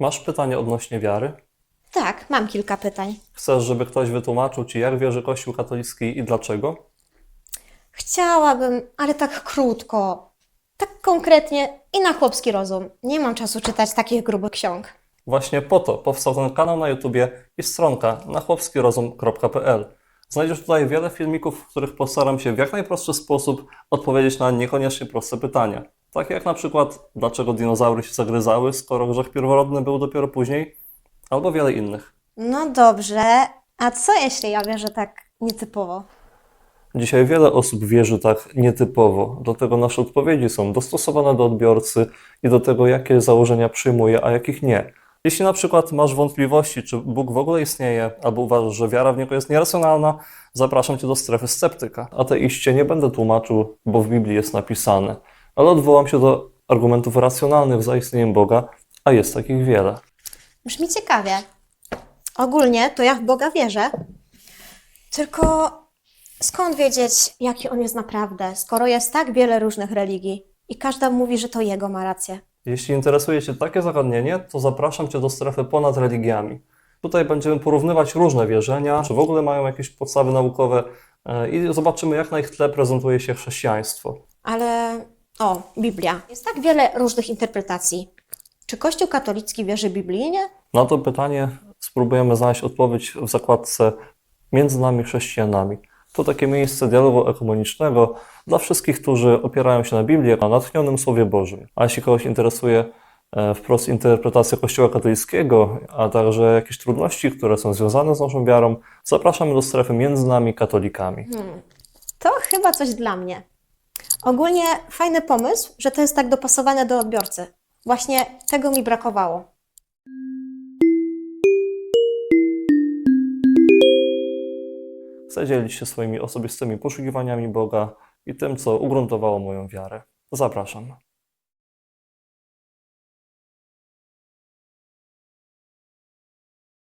Masz pytanie odnośnie wiary? Tak, mam kilka pytań. Chcesz, żeby ktoś wytłumaczył Ci, jak wierzy Kościół katolicki i dlaczego? Chciałabym, ale tak krótko, tak konkretnie i na chłopski rozum. Nie mam czasu czytać takich grubych ksiąg. Właśnie po to powstał ten kanał na YouTubie i stronka na chłopskirozum.pl. Znajdziesz tutaj wiele filmików, w których postaram się w jak najprostszy sposób odpowiedzieć na niekoniecznie proste pytania. Takie jak na przykład, dlaczego dinozaury się zagryzały, skoro grzech pierworodny był dopiero później, albo wiele innych. No dobrze, a co jeśli ja wierzę tak nietypowo? Dzisiaj wiele osób wierzy tak nietypowo, dlatego nasze odpowiedzi są dostosowane do odbiorcy i do tego, jakie założenia przyjmuje, a jakich nie. Jeśli na przykład masz wątpliwości, czy Bóg w ogóle istnieje, albo uważasz, że wiara w Niego jest nieracjonalna, zapraszam Cię do strefy sceptyka. Ateiście nie będę tłumaczył, bo w Biblii jest napisane, ale odwołam się do argumentów racjonalnych za istnieniem Boga, a jest takich wiele. Brzmi ciekawie. Ogólnie to ja w Boga wierzę. Tylko skąd wiedzieć, jaki on jest naprawdę, skoro jest tak wiele różnych religii i każda mówi, że to jego ma rację? Jeśli interesuje Cię takie zagadnienie, to zapraszam Cię do strefy ponad religiami. Tutaj będziemy porównywać różne wierzenia, czy w ogóle mają jakieś podstawy naukowe e, i zobaczymy, jak na ich tle prezentuje się chrześcijaństwo. Ale o, Biblia. Jest tak wiele różnych interpretacji. Czy Kościół katolicki wierzy biblijnie? Na to pytanie spróbujemy znaleźć odpowiedź w zakładce Między nami chrześcijanami. To takie miejsce dialogu ekumenicznego dla wszystkich, którzy opierają się na Biblii, na natchnionym Słowie Bożym. A jeśli kogoś interesuje e, wprost interpretacja Kościoła katolickiego, a także jakieś trudności, które są związane z naszą wiarą, zapraszamy do strefy Między nami katolikami. To chyba coś dla mnie. Ogólnie fajny pomysł, że to jest tak dopasowane do odbiorcy. Właśnie tego mi brakowało. Chcę dzielić się swoimi osobistymi poszukiwaniami Boga i tym, co ugruntowało moją wiarę. Zapraszam.